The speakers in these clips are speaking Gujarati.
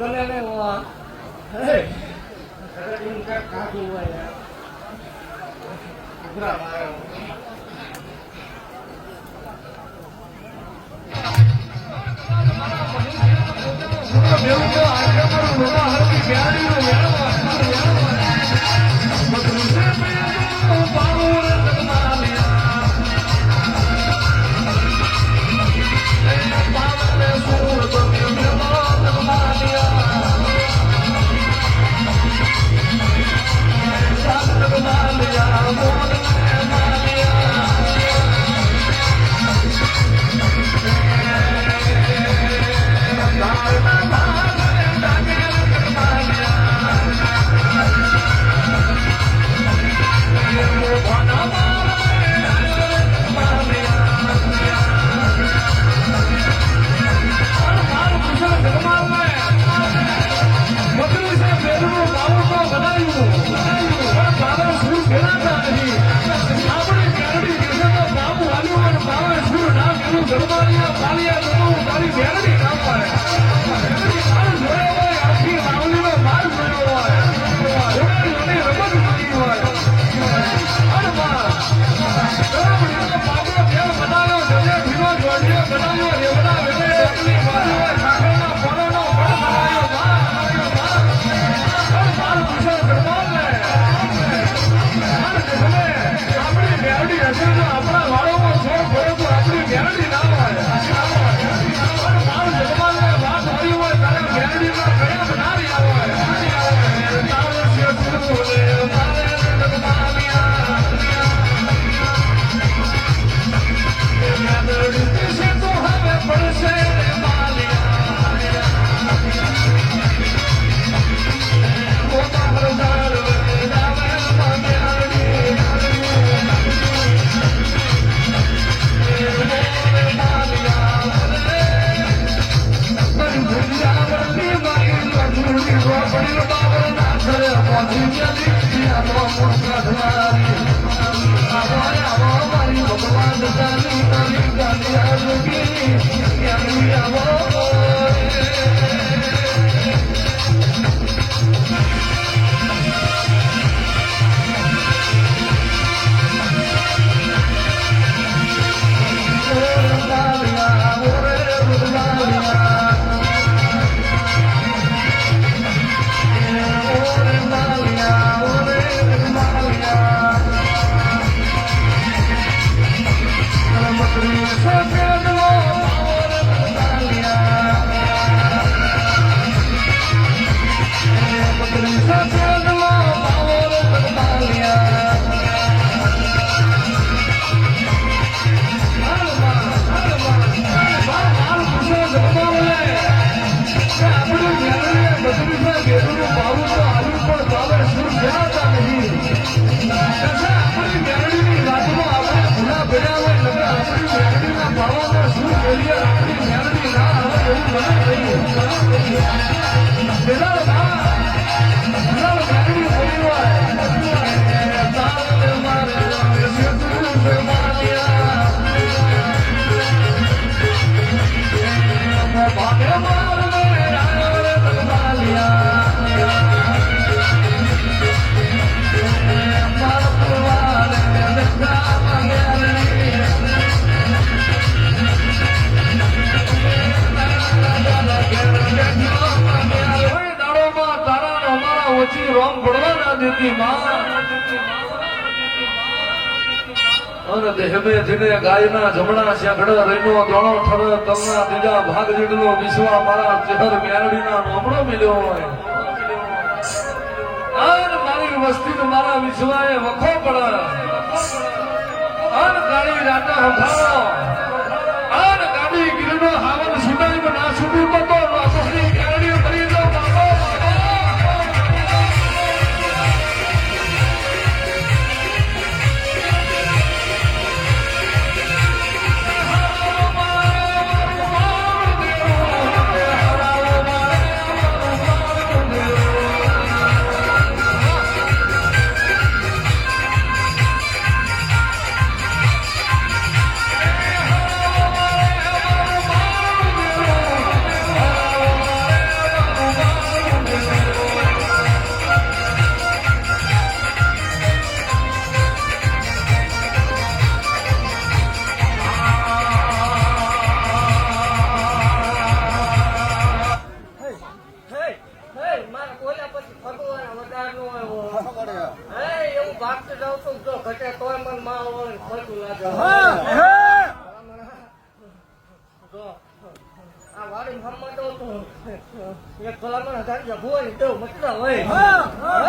ก็เล่นได้วะเฮ้ยแล้วก็ยิงก็ขาดูไว้นะกระมา Thank you. I'm Come لذلك માં અને દેહમે જીને ગાયના જમણા શેકડા રેનો ત્રણો ઠર તલના ત્રીજા ભાગ જેટલો વિશ્વા મારા ચહેર મેરડીના નોમડો મિલ્યો હોય. આન મારી વસ્તી મારા વિશ્વાએ વખો પડે. આન ગાડી રાતા હંભાળો. આન ગાડી ગીરનો હાવન સુડાઈ ના સુડું તો તું ભલામણ હજાર ભુવાની દેવ મતલબ હોય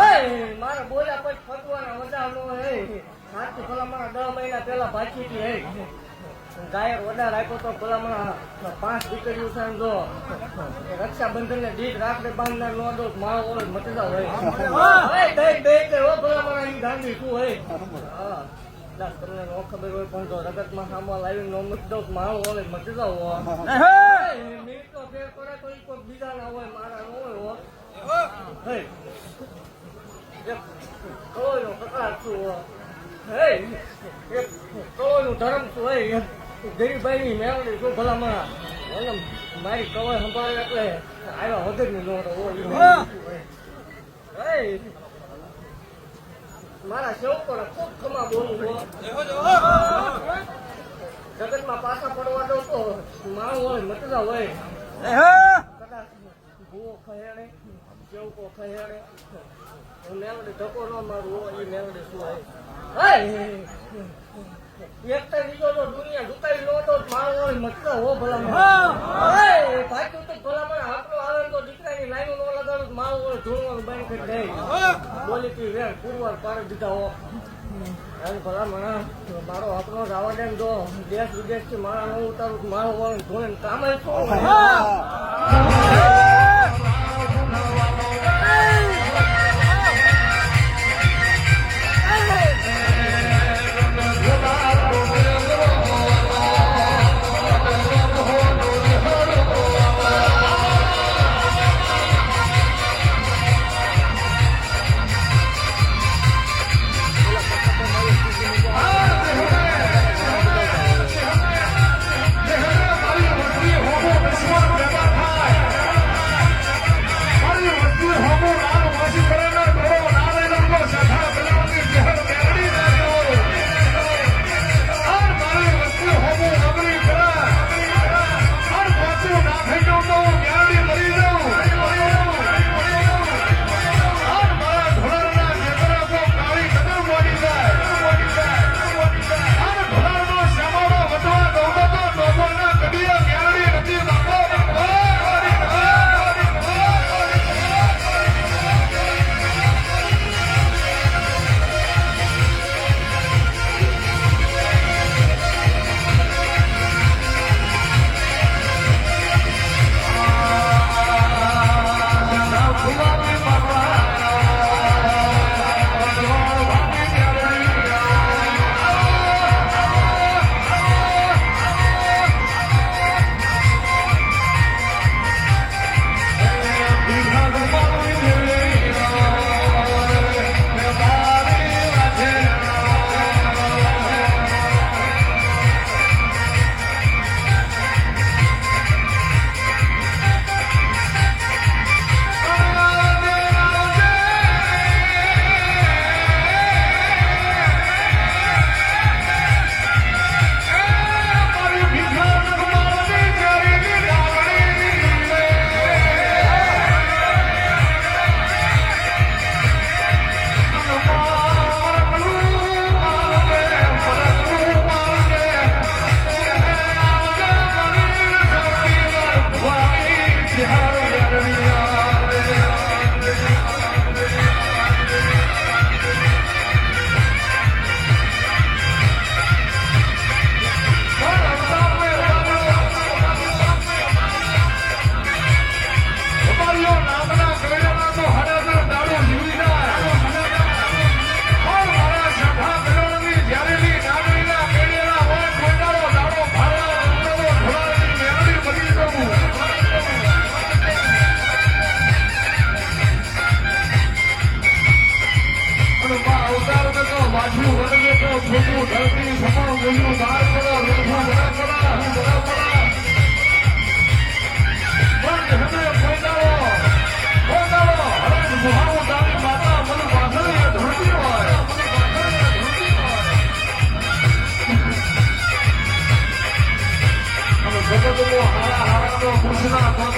હે. મારા બોલ્યા પછી ફટવાના વધારનો હે. સાચી ભલામણ દસ મહિના પહેલા બાકી હતી ગાયક વધારે રાખ્યો તો ભલામણ પાંચ દીકરીઓ છે જો રક્ષાબંધન ને દીક રાખડે બાંધનાર નો દો માળો હોય મતલબ હોય ગાંધી શું હોય હા તમને નો ખબર હોય પણ જો રગતમાં સામાન લાવીને નો મત દો માળો હોય મતલબ હોય મીર તો ફેર કરે તો ઈ કોઈ બીજા ના હોય મારા નો હોય હો. હે. કળોયનો પ્રકાર શું હે. કળોયનું ધર્મ શું હોય ગરીબાઈની મેળવી શું ભલામણ. એને મારી કવાય સંભાળે એટલે આવ્યા નહીં નો હોય. હે. મારા સેવકોને ખૂબ ખમા બોલું હો. જગતમાં પાછા પડવા દઉં તો માણું હોય મતદા હોય. કદાચ ભૂવો ખહેડે સેવકો ખહેડે હું મેલડી ધક્કો ન મારું હોય એ મેલડી શું હોય. હે! એક તો બીજો તો દુનિયા ઝુકાવી લો તો હોય મતલબ હો ભલા હે. ભાઈ તો ભલા હાથનો આવે તો દીકરાની લાઈનો નો લગાડું ધૂળવાનું બંધ કરી દે બોલી તી વેર પુરવાર પાર દીધા હો. એમ ભલા મને મારો હકનો જ આવવા દે. જો દેશ વિદેશથી મારા નો ઉતારું તો મારો હોય કામ જ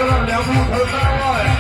我怎么不知道？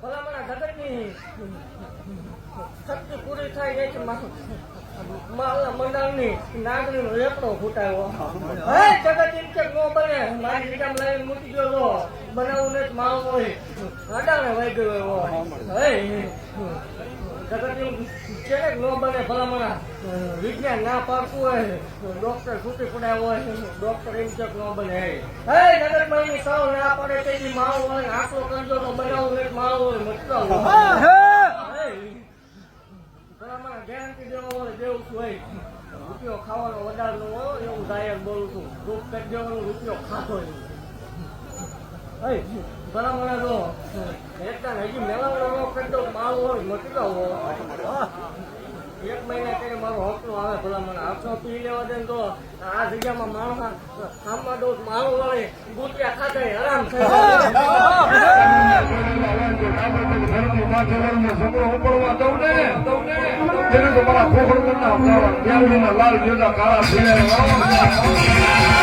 ભલામણા જગતની શક્તિ પૂરી જાય છે મારા મારી લઈને મૂકી ગયો તો બનાવું ને માલ હોય ગયો એવો હે. જગત છે ન બને ભલામણા. વિજ્ઞાન ના પાડતું હોય ડોક્ટર છૂટી પડાય હોય ડોક્ટર એમ નો બને. હે સાવ ના પડે તેની માલ હોય આટલો કરજો તો બનાવું ને માલ હોય મતલબ ભલામણા ગેરંટી દેવા હોય દેવું છું હોય રૂપિયો ખાવાનો વધારે એવું જાહેર બોલું છું. દુઃખ કરી દેવાનું રૂપિયો ખાતો નહીં એક મહિના કરીને મારો હકનો આવે ભલામણા. આપનો પી લેવા દે તો આ જગ્યામાં માણસ આમમાં દોષ માળો વળે ગુટિયા ખાતે આરામ થઈ લાલ જેવા કાળા પીળા